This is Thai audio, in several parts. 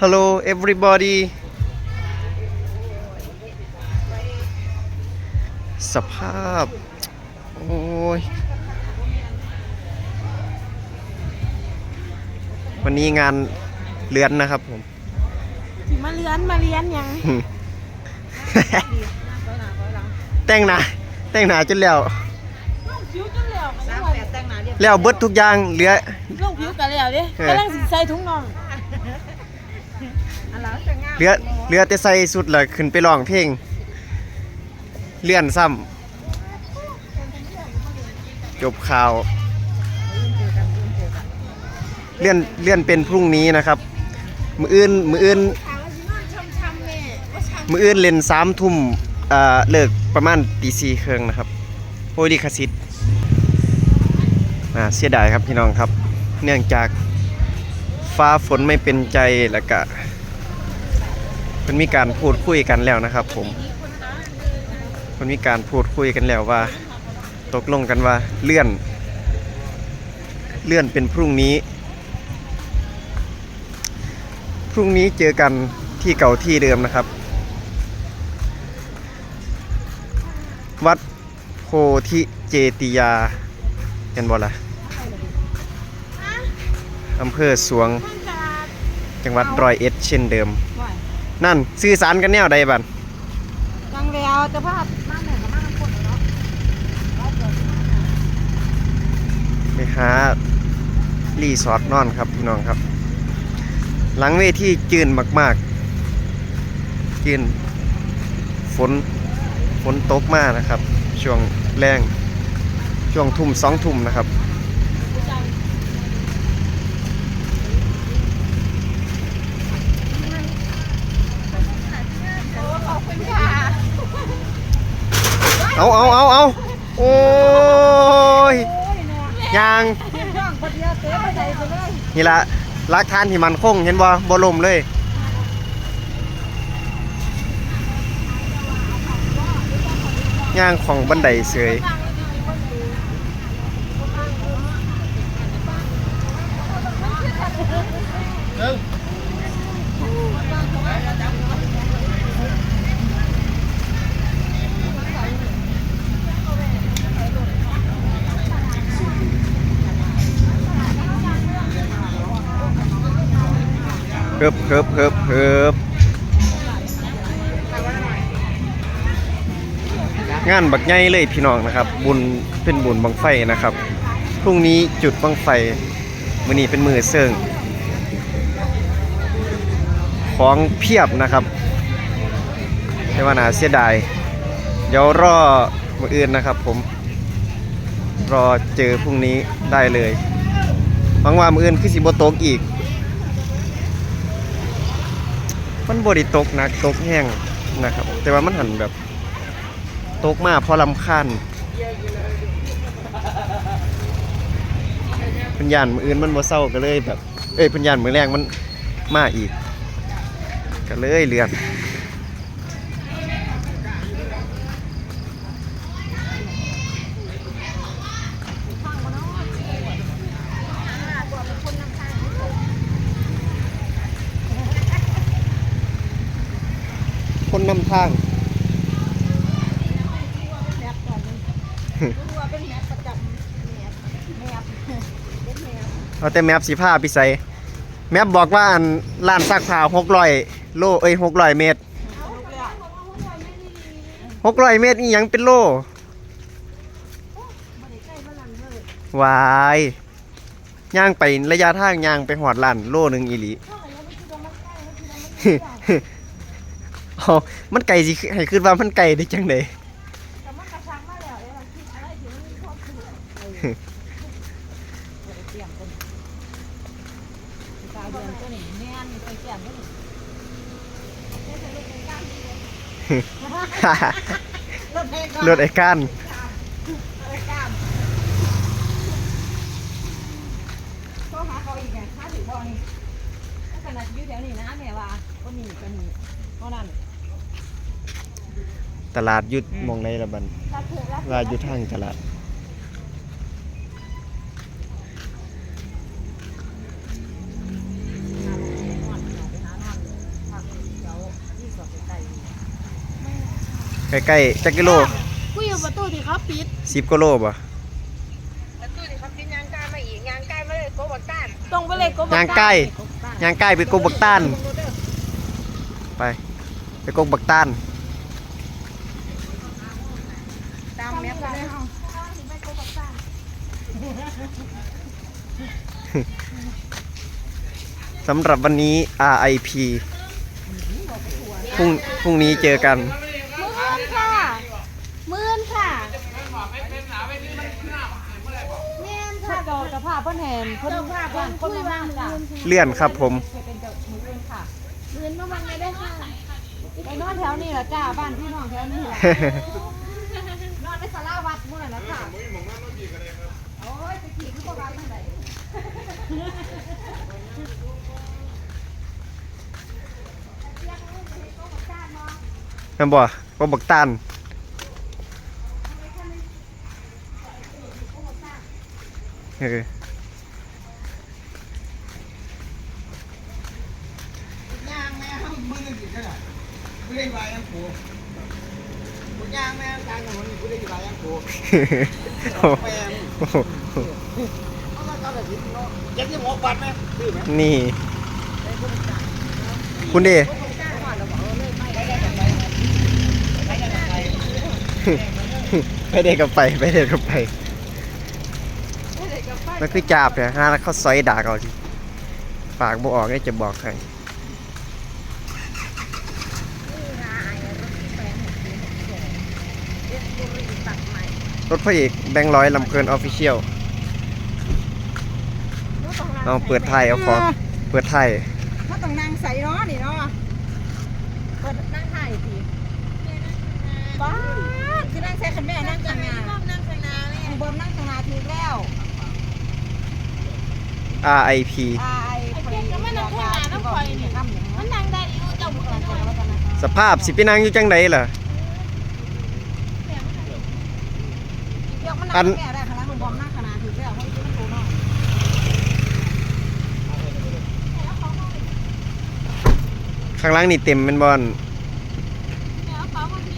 Hello everybody สภาพ โอ้ย วันนี้งานเลือนนะครับผมสิมาเลี้ยนมาเลี้ยนหยัง แต่งหน้าแต่งหน้าจนแล้วลงผิวจนแล้วสามแปดแต่งหน้าเรียบแล้วเบิดทุกอย่างเหลือ ลงผิวกันแล้วเด้เออกำลังสิใส่ถุงน่อง เหลือเหลือแต่ใส่สุดเลยขึ้นไปร้องเพลงเลื่อนซ้ำจบข่าว เลื่อนเลื่อนเป็นพรุ่งนี้นะครับ มืออื่นมืออื่นถามว่าสินอนช้ำๆแม่ว่าช้ำมืออื่นเล่นสามทุ่มเอ่อเลิกประมาณตีสี่ครึ่งนะครับโอ้ยดีคาสิทธิ์อ่าเสียดายครับพี่น้องครับ เนื่องจากฟ้าฝนไม่เป็นใจแล้วก็ มันมีการพูดคุยกันแล้วนะครับ ผมมันมีการพูดคุยกันแล้วว่า ตกลงกันว่าเลื่อน เลื่อนเป็นพรุ่งนี้ พรุ่งนี้เจอกันที่เก่าที่เดิมนะครับ วัดโพธิเจติยาเห็นบ่ล่ะอำเภอสวงมันจะจังหวัดร้อยเอ็ดเช่นเดิมไหว นั่นสื่อสารกันแนวใดบันจังแล้วแต่ว่ามาแม่กับมาทั้งคนเนาะไปหารีสอร์ทนอนครับพี่น้องครับ หลังเวทีจืนมาก ๆ จืนฝนฝนตกมากนะครับ ช่วงแรงช่วงทุ่มสองทุ่มนะครับ ขอบคุณค่ะ เอาเอาเอาเอาโอ้ยยางช่องคนเดียวเตะไปไหนไปเลยนี่ละรักทานที่มันคงเห็นบ่บ่ลมเลยย่างของบันไดเสย เฮิบเฮิบเฮิบเฮิบงานบักใหญ่เลยพี่น้องนะครับ บุญเป็นบุญบังไฟนะครับพรุ่งนี้จุดบังไฟมือนี้เป็นมือเซิงของเพียบนะครับแต่ว่าน่าเสียดาย เดี๋ยวรอมืออื่นนะครับผม รอเจอพรุ่งนี้ได้เลยหวังว่ามืออื่นคือสิบโตกอีก มันบริตกหนักตกแห้งนะครับ แต่ว่ามันหันแบบตกมาเพราะลำคันพันยานมืออื่นมันบ่เศร้าก็เลยแบบ เอ้ยพันยานมือแรงมันมาอีก ก็เลยเลือน นำทางตัวเป็นแมแมสแมสเป็นแมสเอาแต่แมปสีผ้าพิใส่แมปบอกว่าอันร้านซักผ้าหกร้อยโลเอ้ยหกร้อยเมตรหกร้อยเมตรอีหยังเป็นโลวายย่างไประยะทางย่างไปหอดล้านโลหนึ่งอีหลี อ๋อมันไก่สิให้คือว่ามันไก่ได้จังไดแต่มันกระชังมาแล้วเอ้เราคิดอะไรที่มันมีความสุขเตรียมคนตาเดือนตัวนี้แม่นไปเตรียมตัวนี้รถเพลงก่อนรถไอ้ก้านรถกล้ามโทรหาเขาอีกไงถ้าถือบ่อนี่ถ้าขนาดอยู่แถวนี้นะแม่ว่าก็มีก็มีเท่านั้น ตลาดยุดมองในละบันลายุดทางตลาด ใกล้ใกล้จักกิโลกูอยู่ประตูที่เขาปิดสิบกิโลป่ะประตูที่เขาปิดยางใกล้มาอีกยางใกล้เลยกบต้นตรงไปเลยกบกตันยางใกล้ยางใกล้ไปกบกตันไปไปกบกตัน สำหรับวันนี้ RIP พรุ่งพรุ่งนี้เจอกัน มื่นค่ะ มื่นค่ะแม่นถ้าค่ะจอจะพาเพิ่นแหนเพิ่นพาเพิ่นคนมาจ้ะเลื่อนครับผม เป็นเจ้ามือเองค่ะมื่นมาวันนี้ได้ค่ะไปนอนแถวนี้ล่ะจ้าบ้านพี่น้องแถวนี้ล่ะนอนในศาลาวัดมื้อนั้นนะค่ะโอ้ยไปขี่คือบ่ว่าทางไหน แม่นบ่กกบักต้านเออย่างแม่ห้ามมือนึงกี่ขนาดกูได้บายังกูกูย่างแม่กลางถนนกูได้บายังกูโอ้แม่โหเอามาเอาแต่ทิ้งเนาะเจ็ดยี่หกบาทไหมซื้อไหมนี่คุณดี ไปเด็กกับไปไปเด็กกับไปมันคือจาบเนี่ยฮะแล้วเขาซอยด่าเขาสิปากบ่ออกได้จะบอกใครรถพระเอกแบงร้อยลำเพลินออฟฟิเชียลเอาเปิดไทยเอาของเปิดไทยถ้าต้องนั่งใส่เนาะนี่เนาะเปิดนั่งถ่ายสิบ้า คือนั่งใส่คันแม่นั่งข้างหน้านั่งข้างหน้าเลยข้างบนนั่งข้างหน้าถูกแล้ว RIP อายไอ้เจ๊ก็ไม่นั่งข้างหน้าน้ำคอยเนี่ยมันนั่งได้อยู่เจ้าบุกนั่งได้สภาพสิไปนั่งอยู่จังไดล่ะเดี๋ยวมันอัน แม่ได้ข้างหลังมันบอมนั่งข้างหน้าถูกแล้วเพราะมันถูกเนาะข้างล่างนี่เต็มเป็นบอลเนี่ยเป๋าคนนี้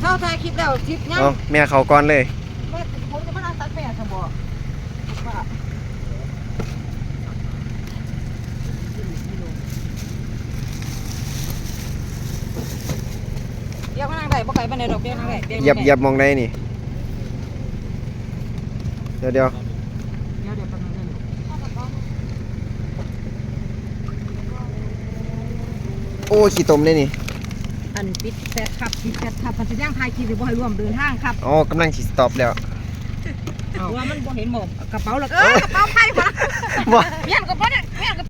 เท่าถ่าย คลิปแล้วคลิปยังเอาแม่เขาก่อนเลยแม่ผมจะมานั่งตัดแม่สมบ่ว่าเดี๋ยวมานั่งได้บ่ไกลปานใดดอกเดี๋ยวนั่งได้ดี๋วเหยียบเหยียบมองได้นี่ เดี๋ยวเดี๋ยวเดี๋ยวเดี๋ยวแป๊บนึงเดี๋ยวโอ้ขี้ตมเลยนี่ อันปิดแฟดครับปิดแฟดครับมันจะย่างถ่ายคลิปหรือบ่ให้ร่วมเดินทางครับอ๋อกำลังสิสต็อปแล้วว่ามันบ่เห็นหมอกกระเป๋าแล้วเออกระเป๋าไผ่ปะบ่เมียนกระเป๋าเนี่ยเมียนกระ